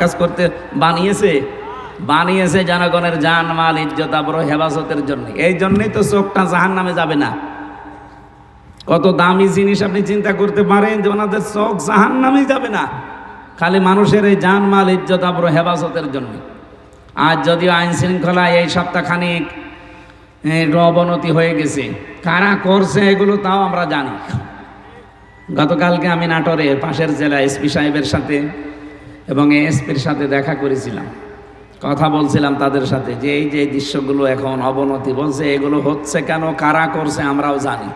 কাজ করতে বানিয়েছে বানিয়েছে জনগণের জান, মাল, ইজ্জত আবর হেফাজতের জন্য। এই জন্যই তো চোখটা জাহান নামে যাবে না। কত দামি জিনিস আপনি চিন্তা করতে পারেন যে ওনাদের চোখ জাহান নামে যাবে না। খালি মানুষের এই জান, মাল, ইজ্জত আবর হেফাজতের জন্য আজ যদিও আইন শৃঙ্খলা এই সপ্তাহখানিক অবনতি হয়ে গেছে। কারা করছে এগুলো তাও আমরা জানি। গতকালকে আমি নাটোরে পাশের জেলা এসপি সাহেবের সাথে এবং এসপির সাথে দেখা করেছিলাম। কথা বলছিলাম তাদের সাথে যে এই যে দৃশ্যগুলো এখন অবনতি বলছে, এগুলো হচ্ছে কেন, কারা করছে আমরাও জানি।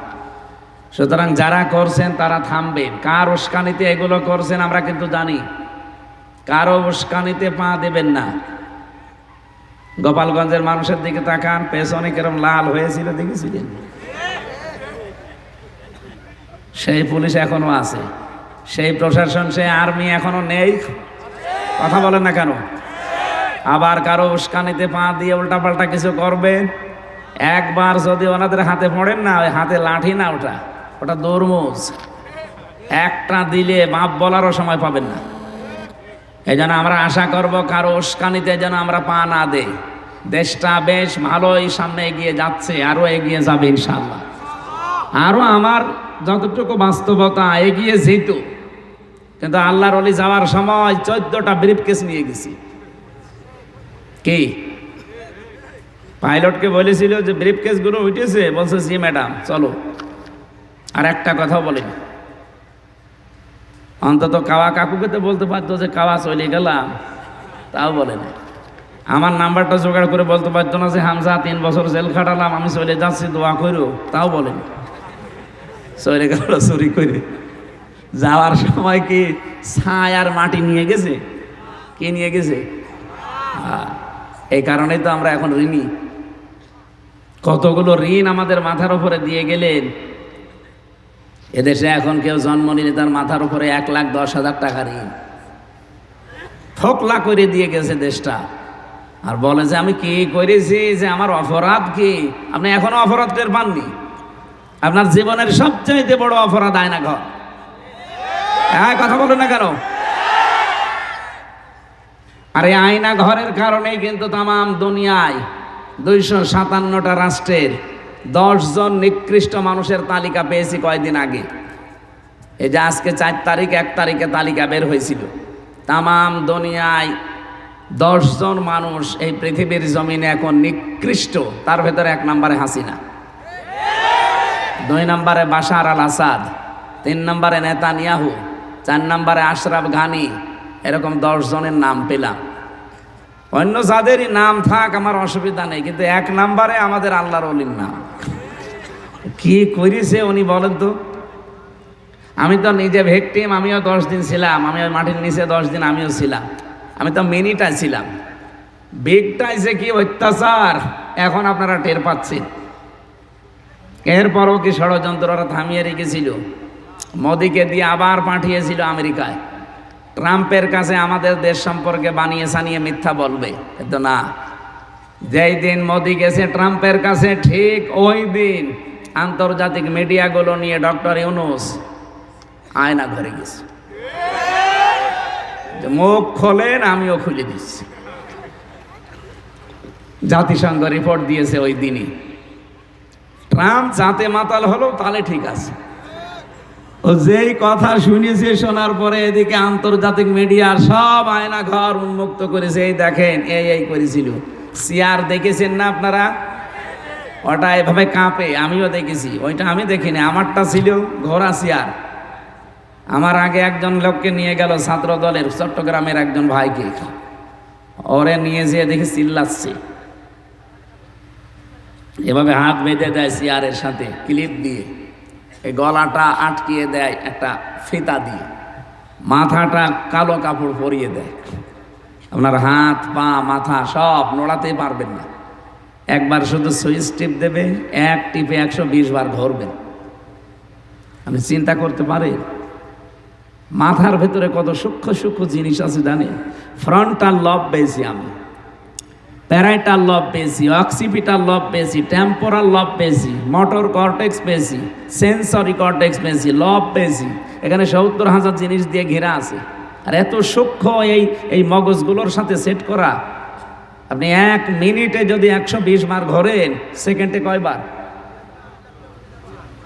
সুতরাং যারা করছেন তারা থামবেন। কার উস্কানিতে এগুলো করছেন আমরা কিন্তু জানি। কারও উস্কানিতে পা দেবেন না। গোপালগঞ্জের মানুষের দিকে তাকান, পেছনে কিরম লাল হয়েছিল, দেখেছিলেন? সেই পুলিশ এখনও আছে। সেই প্রশাসন, সেই আর্মি এখনও নেই। কথা বলেন না কেন? আবার কারও উস্কানিতে পা দিয়ে উল্টাপাল্টা কিছু করবেন একবার যদি ওনাদের হাতে পড়েন না, ওই হাতে লাঠি না ওটা। ওটা দরমুজ। একটা দিলে বাপ বলারও সময় পাবেন না। এই জন্য আমরা আশা করব কারও উস্কানিতে যেন আমরা পা না দেই। দেশটা বেশ ভালোই সামনে এগিয়ে যাচ্ছে, আরও এগিয়ে যাবে ইনশাল্লাহ আরও আমার যতটুকু বাস্তবতা এগিয়ে যেত কিন্তু আল্লাহর অলি যাওয়ার সময় চোদ্দটা ব্রিফ কেস নিয়ে গেছি। কি? পাইলটকে বলেছিল যে ব্রিফ কেসগুলো উঠেছে। বলছে, জি ম্যাডাম চলো। আর একটা কথাও বলেনি। অন্তত কাওয়া কাকুকে তো বলতে পারতো যে, কাওয়া চলে গেলাম। তাও বলে না আমার নাম্বারটা জোগাড় করে বলতে পারতো না যে, হামজা, তিন বছর জেল খাটালাম, আমি চলে যাচ্ছি, দোয়া করো তাও বলেনি। চলে গেল, চুরি করে যাওয়ার সময় কি ছাই আর মাটি নিয়ে গেছে? কে নিয়ে গেছে? এই কারণেই তো আমরা এখন ঋণী। কতগুলো ঋণ আমাদের মাথার উপরে দিয়ে গেলেন? এদেশে এখন কেউ জন্ম নিলে তার মাথার উপরে এক লাখ দশ হাজার টাকা ঋণ। ফোকলা করে দিয়ে গেছে দেশটা। আর বলে যে, আমি কি করেছি যে আমার অপরাধ কি? আপনি এখনও অপরাধ টের পাননি? আপনার জীবনের সবচাইতে বড় অপরাধ আয়না ঘর হ্যাঁ কথা বলেন না কেন? আর আয়না ঘরের কারণেই কিন্তু তামাম দুনিয়ায় দুইশো সাতান্নটা রাষ্ট্রের জন নিকৃষ্ট মানুষের তালিকা পেয়েছি কয়দিন আগে। এই যে আজকে চার তারিখ, এক তারিখে তালিকা বের হয়েছিল। তামাম দুনিয়ায় জন মানুষ এই পৃথিবীর জমিনে এখন নিকৃষ্ট, তার ভেতরে এক নম্বরে হাসিনা। দুই নম্বরে বাশার আল আসাদ তিন নম্বরে নেতানিয়াহু চার নম্বরে আশরাফ ঘানি, এরকম দশ জনের নাম পেলাম। অন্য যাদেরই নাম থাক, আমার অসুবিধা নেই, কিন্তু এক নম্বরে আমাদের আল্লাহর অলির নাম। কি করেছে উনি বলেন তো? আমি তো নিজে ভেকটিম আমিও দশ দিন ছিলাম, আমি মাটির নিচে দশ দিন আমিও ছিলাম, আমি তো মিনিটাই ছিলাম। বিগটাই যে কি অত্যাচার, এখন আপনারা টের পাচ্ছেন। এরপরও কি ষড়যন্ত্ররা থামিয়ে রেখেছিল? মোদিকে দিয়ে আবার পাঠিয়েছিল আমেরিকায়। ট্রাম্পের কাছে আমাদের দেশ সম্পর্কে বানিয়ে সানিয়ে মিথ্যা বলবে। কিন্তু না। যেই দিন মোদি গেছে ট্রাম্পের কাছে, ঠিক ওই দিন আন্তর্জাতিক মিডিয়াগুলো নিয়ে ডক্টর ইউনুস আয়না ঘরে গেছে। মুখ খোলেন, আমিও খুলে দিচ্ছি। জাতিসংঘ রিপোর্ট দিয়েছে ওই দিনই। ট্রাম্প যাতে মাতাল হলো, তাহলে ঠিক আছে। ও যেই কথা শুনেছে শোনার পরে এদিকে আন্তর্জাতিক মিডিয়ার সব আয়না ঘর উন্মুক্ত করেছে, এই দেখেন, এই এই করেছিল। সিয়ার দেখেছেন না আপনারা? ওটা এভাবে কাঁপে, আমিও দেখেছি। ওইটা আমি দেখিনি, আমারটা ছিল ঘোড়া সিয়ার আমার আগে একজন লোককে নিয়ে গেল ছাত্র দলের চট্টগ্রামের একজন ভাইকে। ওরে নিয়ে যেয়ে দেখি চিল্লাচ্ছে। এভাবে হাত বেঁধে দেয় সিয়ারের সাথে, ক্লিপ দিয়ে। এই গলাটা আটকিয়ে দেয় একটা ফিতা দিয়ে, মাথাটা কালো কাপড় পরিয়ে দেয়। আপনার হাত, পা, মাথা সব নড়াতে পারবেন না। একবার শুধু সুইচ টিপ দেবে, এক টিপে একশো বিশ বার ধরবেন। আপনি চিন্তা করতে পারেন, মাথার ভেতরে কত সূক্ষ্ম সূক্ষ্ম জিনিস আছে জানেন? ফ্রন্টাল লব পেয়েছি আমি। প্যারাইটাল লব পেয়েছি অক্সিপিটাল লব পেয়েছি টেম্পোরাল লব পেয়েছি মোটর কর্টেক্স পেয়েছি সেন্সরি কর্টেক্স পেয়েছি লব পেয়েছি এখানে সত্তর হাজার জিনিস দিয়ে ঘেরা আছে। আর এত সূক্ষ্ম এই এই মগজগুলোর সাথে সেট করা। আপনি এক মিনিটে যদি একশো বিশ বার ঘোরেন, সেকেন্ডে কয়বার?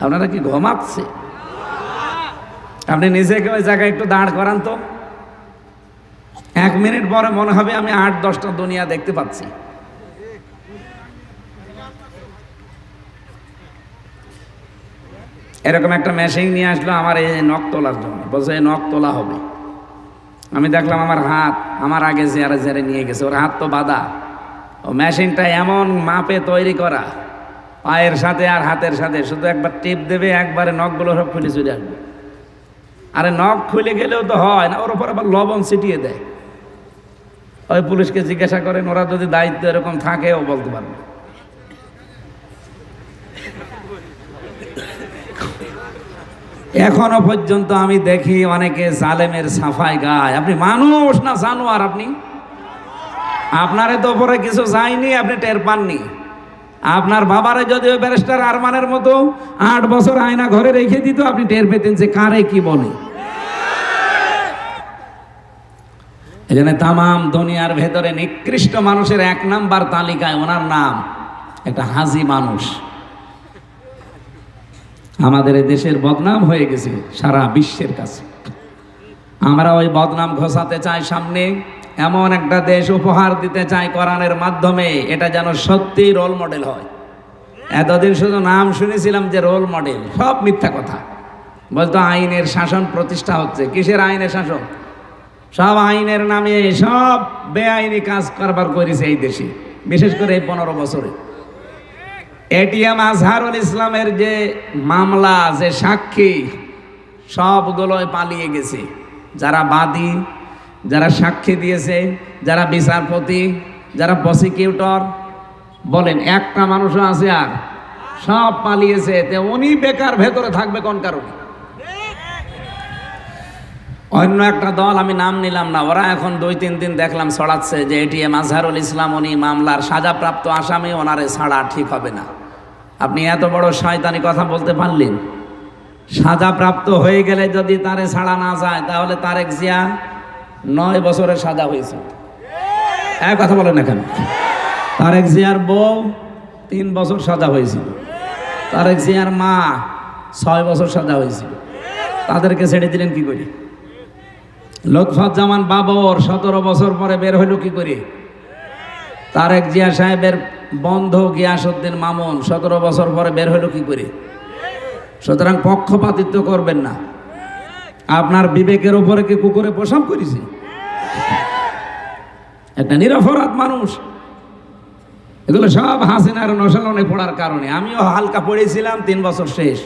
আপনারা কি ঘুমাচ্ছে? আপনি নিজেকে ওই জায়গায় একটু দাঁড় করান তো। এক মিনিট পরে মনে হবে আমি আট, দশটা দুনিয়া দেখতে পাচ্ছি। এরকম একটা মেশিন নিয়ে আসলো আমার এই নখ তোলার জন্য। বলছে, এই নখ তোলা হবে। আমি দেখলাম আমার হাত আমার আগে জেয়ারে জেয়ারে নিয়ে গেছে। ওর হাত তো বাঁধা। ও মেশিনটা এমন মাপে তৈরি করা। পায়ের সাথে আর হাতের সাথে। শুধু একবার টিপ দেবে, একবারে নখগুলো সব খুলে চলে আসবে। আরে নখ খুলে গেলেও তো হয় না, ওর উপর আবার লবণ ছিটিয়ে দেয়। ওই পুলিশকে জিজ্ঞাসা করেন, ওরা যদি দায়িত্ব এরকম থাকে, ও বলতে পারবে। এখনও পর্যন্ত আমি দেখি অনেকে জালেমের সাফাই গায়। আপনি মানুষ না জানোয়ার আপনি? আপনারে তো পরে কিছু যায়নি, আপনি টের পাননি। আপনার বাবারে যদি ওই ব্যারিস্টার আরমানের মতো আট বছর আয়না ঘরে রেখে দিত, আপনি টের পেতেন যে কারে কি বলে। এখানে তামাম দুনিয়ার ভেতরে নিকৃষ্ট মানুষের এক নাম্বার তালিকায় ওনার নাম একটা হাজি মানুষ। আমাদের দেশের বদনাম হয়ে গেছে সারা বিশ্বের কাছে। আমরা ওই বদনাম ঘোষাতে চাই সামনে, এমন একটা দেশ উপহার দিতে চাই কোরআনের মাধ্যমে, এটা যেন সত্যি রোল মডেল হয়। এতদিন শুধু নাম শুনেছিলাম যে রোল মডেল সব মিথ্যা কথা। বলতো আইনের শাসন প্রতিষ্ঠা হচ্ছে, কিসের আইনের শাসন? সব আইনের নামে, সব বেআইনি কাজ কারবার করেছে এই দেশে, বিশেষ করে এই পনেরো বছরে। এটিএম আজহারুল ইসলামের যে মামলা, যে সাক্ষী, সবগুলোই পালিয়ে গেছে। যারা বাদী, যারা সাক্ষী দিয়েছে, যারা বিচারপতি, যারা প্রসিকিউটর, বলেন, একটা মানুষও আছে আর, সব পালিয়েছে। তে উনি বেকার ভেতরে থাকবে কোন কারণে? অন্য একটা দল আমি নাম নিলাম না, ওরা এখন দুই, তিন দিন দেখলাম ছড়াচ্ছে যে এটিএম আজহারুল ইসলাম, উনি মামলার সাজাপ্রাপ্ত আসামি, ওনারে ছাড়া ঠিক হবে না। আপনি এত বড় শয়তানি কথা বলতে পারলেন? সাজাপ্রাপ্ত হয়ে গেলে যদি তারে ছাড়া না যায়, তাহলে তারেক জিয়া নয় বছরের সাজা হয়েছে। এক কথা বলেন না কেন? তারেক জিয়ার বউ তিন বছর সাজা হয়েছিল। তারেক জিয়ার মা ছয় বছর সাজা হয়েছিল। তাদেরকে ছেড়ে দিলেন কি করে? লুৎফাজ্জামান বাবর সতেরো বছর পরে বের হইল কি করে? তারেক জিয়া সাহেবের বন্ধ গিয়াসুদ্দিন মামুন সতেরো বছর পরে বের হইল কি করে? সুতরাং পক্ষপাতিত্ব করবেন না। আপনার বিবেকের উপরে কি কুকুরে প্রসাব করেছে? একটা নিরপরাধ মানুষ। এগুলো সব হাসিনার নশালনে পড়ার কারণে। আমিও হালকা পড়েছিলাম, তিন বছর শেষ।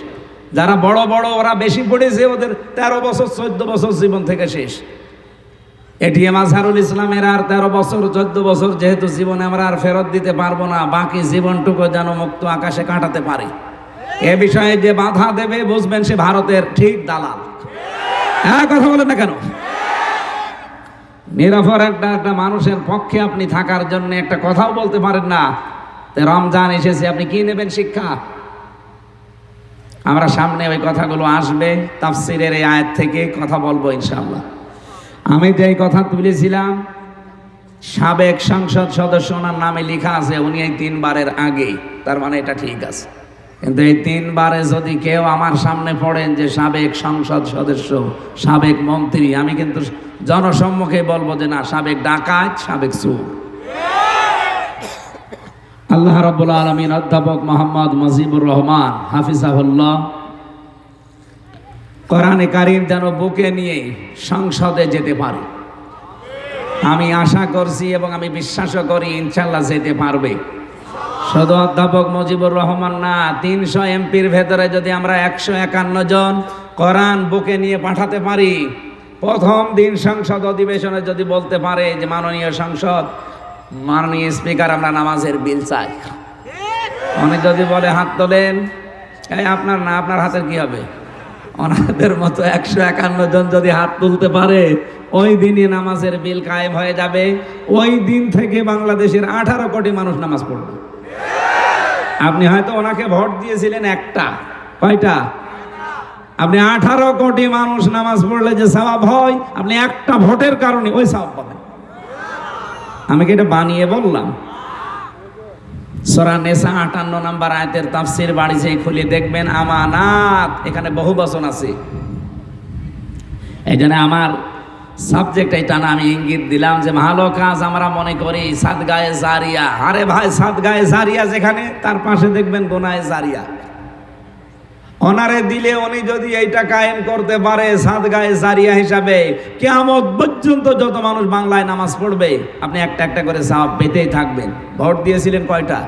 যারা বড় বড়, ওরা বেশি পড়েছে, ওদের তেরো বছর, চোদ্দ বছর জীবন থেকে শেষ। এটিএম আজহারুল ইসলামের আর তেরো বছর, চোদ্দ বছর, যেহেতু জীবনে আমরা আর ফেরত দিতে পারব না, বাকি জীবনটুকু যেন মুক্ত আকাশে কাটাতে পারে। এ বিষয়ে যে বাধা দেবে, বুঝবেন সে ভারতের ঠিক দালাল। হ্যাঁ কথা বলেন না কেন? নিরাপর একটা একটা মানুষের পক্ষে আপনি থাকার জন্য একটা কথাও বলতে পারেন না। রমজান এসেছে, আপনি কি নেবেন শিক্ষা? আমরা সামনে ওই কথাগুলো আসবে তাফসিরের এই আয়াত থেকে কথা বলব ইনশাল্লাহ আমি যে কথা তুলেছিলাম, সাবেক সংসদ সদস্য ওনার নামে লেখা আছে, উনি এই তিনবারের আগে, তার মানে এটা ঠিক আছে। কিন্তু এই তিনবারে যদি কেউ আমার সামনে পড়েন যে সাবেক সংসদ সদস্য, সাবেক মন্ত্রী, আমি কিন্তু জনসম্মুখে বলব যে না, সাবেক ডাকাত, সাবেক সুর আল্লাহ রব্বুল আলমিন অধ্যাপক মোহাম্মদ মজিবুর রহমান হাফিজাহুল্লাহ, কোরআনে কারিম যেন বুকে নিয়ে সংসদে যেতে পারে। আমি আশা করছি এবং আমি বিশ্বাসও করি ইনশাল্লাহ যেতে পারবে। শুধু অধ্যাপক মুজিবুর রহমান না, তিনশো এমপির ভেতরে যদি আমরা একশো একান্ন জন কোরআন বুকে নিয়ে পাঠাতে পারি, প্রথম দিন সংসদ অধিবেশনে যদি বলতে পারে যে মাননীয় সংসদ মাননীয় স্পিকার, আমরা নামাজের বিল চাই। উনি যদি বলে, হাত তোলেন। এই আপনার না, আপনার হাতের কি হবে? ওনাদের মতো একশো একান্ন জন যদি হাত তুলতে পারে, ওই দিনই নামাজের বিল কায়েম হয়ে যাবে। ওই দিন থেকে বাংলাদেশের আঠারো কোটি মানুষ নামাজ পড়বে। আপনি হয়তো ওনাকে ভোট দিয়েছিলেন একটা। কয়টা? আপনি আঠারো কোটি মানুষ নামাজ পড়লে যে সওয়াব হয়, আপনি একটা ভোটের কারণে ওই সওয়াব পাবেন। আমি কি এটা বানিয়ে বললাম। সরা নেশা আটান্ন নাম্বার আয়তের তাফসির বাড়ি যেই খুলে দেখবেন, আমানাত, এখানে বহু বচন আছে। এই জন্য আমার সাবজেক্ট এটা না আমি ইঙ্গিত দিলাম যে, ভালো কাজ আমরা মনে করি সাত গায়ে জারিয়া। আরে ভাই সাত গায়ে জারিয়া যেখানে, তার পাশে দেখবেন গোনায় জারিয়া। ওনারে দিলে উনি যদি এইটা কায়েম করতে পারে সাত গায়ে সারিয়া হিসাবে, কেয়ামত পর্যন্ত যত মানুষ বাংলায় নামাজ পড়বে, আপনি একটা একটা করে সাপ পেতেই থাকবেন। ভোট দিয়েছিলেন কয়টা?